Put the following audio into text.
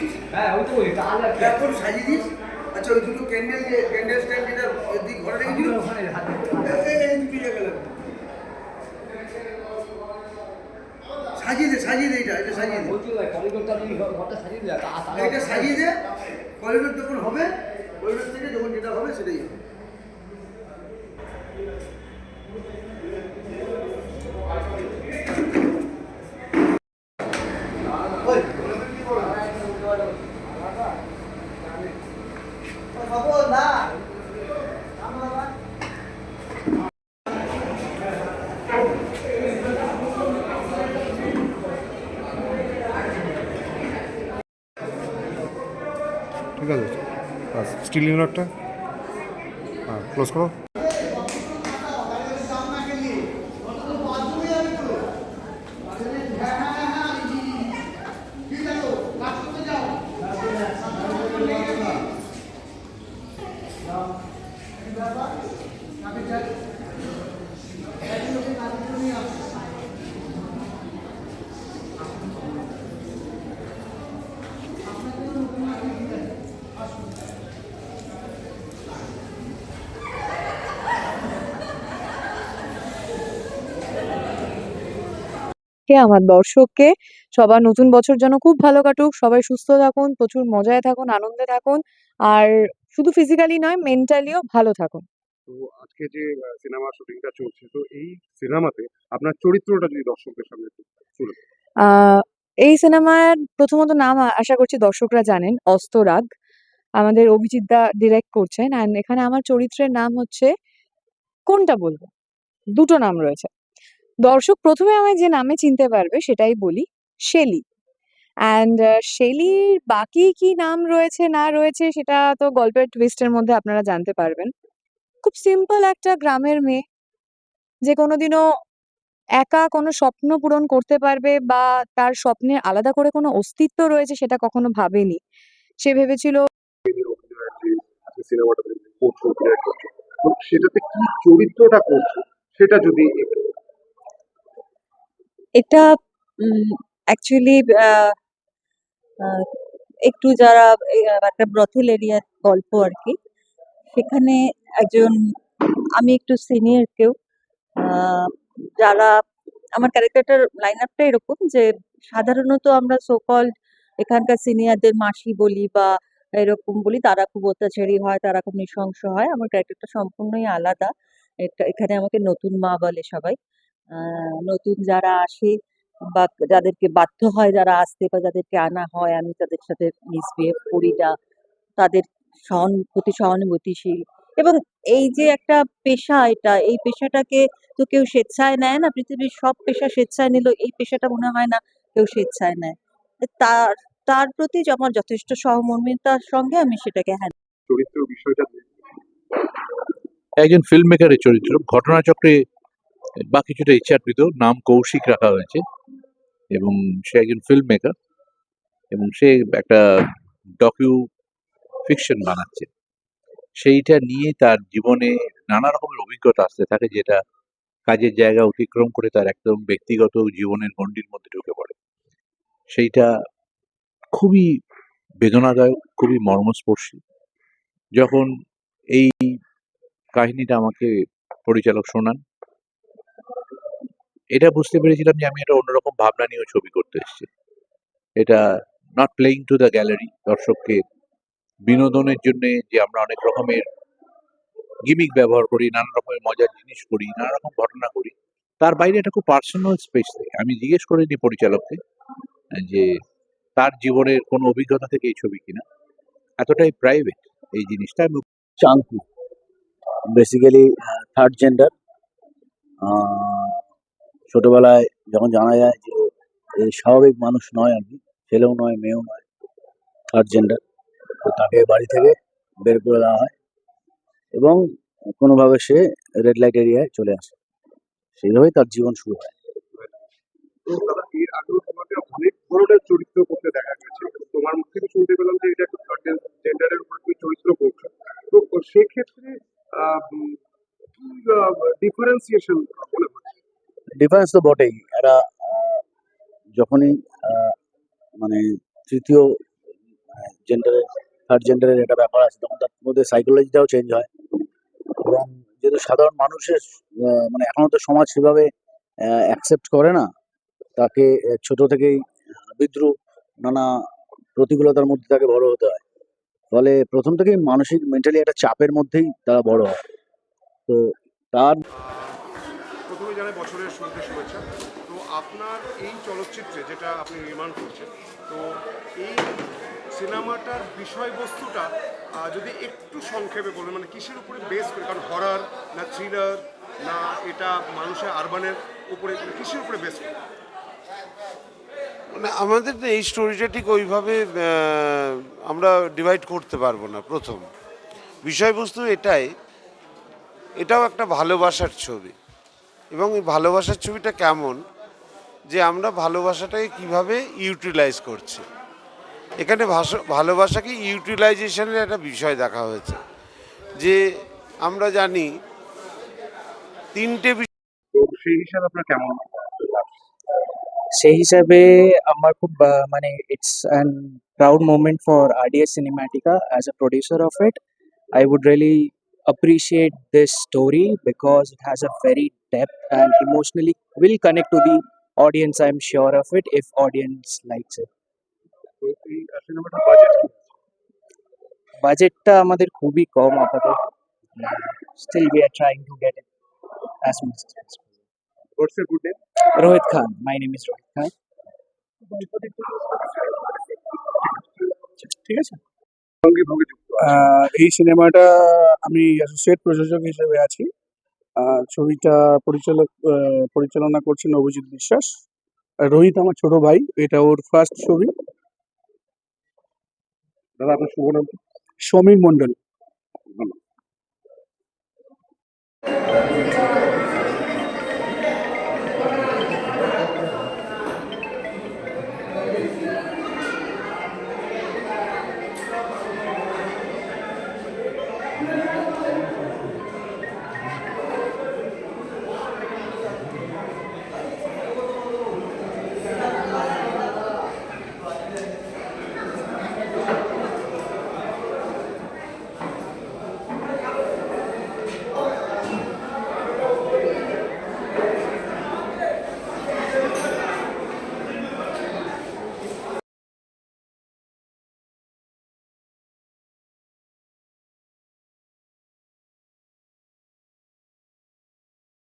This হ্যাঁ ওই তো বলি তাহলে আর এখন সাজিয়ে দিস আচ্ছা ওই দুটো ক্যান্ডেল দিয়ে ক্যান্ডেল স্ট্যান্ড যেটা ঘরে ওখানে এই, দুটো জায়গা লাগবে। সাজিয়ে দে সাজিয়ে দে এটা এটা সাজিয়ে দে। করিডোরটা যদি ঘরটা সাজিয়ে দে এটা সাজিয়ে দে করিডোর যখন হবে করিডোর থেকে যখন যেটা হবে সেটাই হবে। আছে বাস স্টিল ইউনিটটা হ্যাঁ ক্লোজ করো। কে আমার দর্শককে। সবার নতুন বছর যেন খুব ভালো কাটুক। সবাই সুস্থ থাকুন প্রচুর মজায় থাকুন আনন্দে থাকুন। আর শুধু ফিজিক্যালি নয় মেন্টালিও ভালো থাকুন। তো আজকে যে সিনেমা শুটিংটা চলছে তো এই সিনেমাতে আপনার চরিত্রটা যদি দর্শকদের সামনে এই সিনেমার প্রথমত নাম আশা করছি দর্শকরা জানেন অস্তরাগ। আমাদের অভিজিৎ দা ডিরেক্ট করছেন। অ্যান্ড এখানে আমার চরিত্রের নাম হচ্ছে কোনটা বলব? দুটো নাম রয়েছে। দর্শক প্রথমে আমায় যে নামে চিনতে পারবে সেটাই বলি শেলি। অ্যান্ড শেলির বাকি কি নাম রয়েছে, না রয়েছে সেটা তো গল্পের টুইস্টের মধ্যে আপনারা জানতে পারবেন। খুব সিম্পল একটা গ্রামের মেয়ে। যে কোনোদিনও একা কোনো স্বপ্ন পূরণ করতে পারবে বা তার স্বপ্নের আলাদা করে কোনো অস্তিত্ব রয়েছে সেটা কখনো ভাবেনি। সে ভেবেছিল সেটাতে কি চরিত্রটা করছ, সেটা যদি এটা অ্যাকচুয়ালি একটু যারা একটা ব্রথেল এরিয়ার গল্প আর কি, সেখানে একজন, আমি একটু সিনিয়র কেউ যারা, আমার ক্যারেক্টারটার লাইন আপটা এরকম যে, সাধারণত আমরা সোকল এখানকার সিনিয়রদের মাসি বলি বা এরকম বলি, তারা খুব অত্যাচারী হয়, তারা খুব নৃশংস হয়, আমার ক্যারেক্টারটা সম্পূর্ণই আলাদা। এটা, এখানে আমাকে নতুন মা বলে সবাই। নতুন যারা আসে বা যাদেরকে বাধ্য হয় যারা আসতে বা যাদেরকে আনা হয় আমি তাদের সাথে মিসবিহেভ করি না তাদের সহান প্রতি সহানুভূতিশীল। এবং এই যে একটা পেশা এটা এই পেশাটাকে তো কেউ স্বেচ্ছায় নেয় না পৃথিবীর সব পেশা স্বেচ্ছায় নিল এই পেশাটা মনে হয় না কেউ স্বেচ্ছায় নেয়। তার তার প্রতি যে আমার যথেষ্ট সহমর্মিতার সঙ্গে আমি সেটাকে হ্যাঁ চরিত্র বিষয়টা একজন ফিল্ম মেকারের চরিত্র ঘটনাচক্রে বা কিছুটা ইচ্ছাকৃত নাম কৌশিক রাখা হয়েছে এবং সে একজন ফিল্ম মেকার এবং সে একটা ডকিউ ফিকশন বানাচ্ছে। সেইটা নিয়ে তার জীবনে নানা রকমের অভিজ্ঞতা আসতে থাকে যেটা কাজের জায়গা অতিক্রম করে তার একদম ব্যক্তিগত জীবনের গণ্ডির মধ্যে ঢুকে পড়ে। সেইটা খুবই বেদনাদায়ক, খুবই মর্মস্পর্শী। যখন এই কাহিনীটা আমাকে পরিচালক শোনান এটা বুঝতে পেরেছিলাম যে আমি একটা অন্যরকম ভাবনা নিয়েও ছবি করতে এসেছি। এটা not playing to the gallery দর্শককে বিনোদনের জন্য যে আমরা অনেক রকমের গিমিক ব্যবহার করি, নানা রকমের মজার জিনিস করি, নানা রকম ঘটনা করি, তার বাইরে একটা খুব পার্সোনাল স্পেস থেকে। আমি জিজ্ঞেস করিনি পরিচালককে যে তার জীবনের কোনো অভিজ্ঞতা থেকে এই ছবি কিনা। এতটাই প্রাইভেট এই জিনিসটা। আমি চাঙ্কু বেসিক্যালি থার্ড জেন্ডার ছোটবেলায় যখন জানা যায় যে স্বাভাবিক মানুষ নয় আর কি ছেলেও নয়, মেয়েও নয় থার্ড জেন্ডার তো তাকে বাড়ি থেকে বের করে দেওয়া হয় এবং কোনোভাবে সে রেড লাইট এরিয়ায় চলে আসে। সেইভাবেই তার জীবন শুরু হয়। অনেক ধরনের চরিত্র করতে দেখা গেছে। তোমার যে এটা উপর তুমি চরিত্র তো সেক্ষেত্রে ডিফারেন্সিয়েশন ডিফারেন্স তো বটেই। এরা যখনই মানে তৃতীয় জেন্ডারের থার্ড জেন্ডারের একটা ব্যাপার আছে, তখন তার মধ্যে সাইকোলজিটাও চেঞ্জ হয়। এবং যেহেতু সাধারণ মানুষের মানে এখনও তো সমাজ সেভাবে অ্যাকসেপ্ট করে না, তাকে ছোট থেকেই বিদ্রুপ, নানা প্রতিকূলতার মধ্যে তাকে বড় হতে হয়। ফলে প্রথম থেকেই মানসিক মেন্টালি একটা চাপের মধ্যেই তারা বড় হয়। তো তার জানাই বছরের শুরুতে শুভেচ্ছা। তো আপনার এই চলচ্চিত্রে যেটা আপনি নির্মাণ করছেন, তো এই সিনেমাটার বিষয়বস্তুটা যদি একটু সংক্ষেপে বলবেন মানে কিসের উপরে বেস করে? কারণ হরার না থ্রিলার না এটা মানুষের আরবানের উপরে মানে কিসের উপরে বেস করে? মানে আমাদের না এই স্টোরিটা ঠিক ওইভাবে আমরা ডিভাইড করতে পারব না প্রথম। বিষয়বস্তু এটাই, এটাও একটা ভালোবাসার ছবি। এবং এই ভালোবাসার ছবিটা কেমন যে আমরা ভালোবাসাটাকে কীভাবে ইউটিলাইজ করছি। এখানে ভাষা ভালোবাসাকে ইউটিলাইজেশনের একটা বিষয় দেখা হয়েছে যে আমরা জানি তিনটে বিষয় সেই হিসাবে আপনার কেমন সেই হিসাবে আমার খুব মানে it's an proud moment for RDS Cinematica as a producer of it I would really appreciate this story because it has a very depth and emotionally will connect to the audience. I'm sure of it if audience likes it. তো এই সিনেমাটার budget কি বাজেটটা আমাদের খুবই কম আপাতত still we are trying to get it as much as possible. What's a good name Rohit Khan, my name is Rohit Khan. ঠিক আছে সঙ্গে ভোগে যুক্ত আছে। আহ, এই সিনেমাটা আমি অ্যাসোসিয়েট প্রযোজক হিসেবে আছি। ছবিটা পরিচালক পরিচালনা করছেন অভিজিৎ বিশ্বাস। রোহিত আমার ছোট ভাই এটা ওর ফার্স্ট ছবি। দাদা আপনার শুভ নাম সমীর মণ্ডল।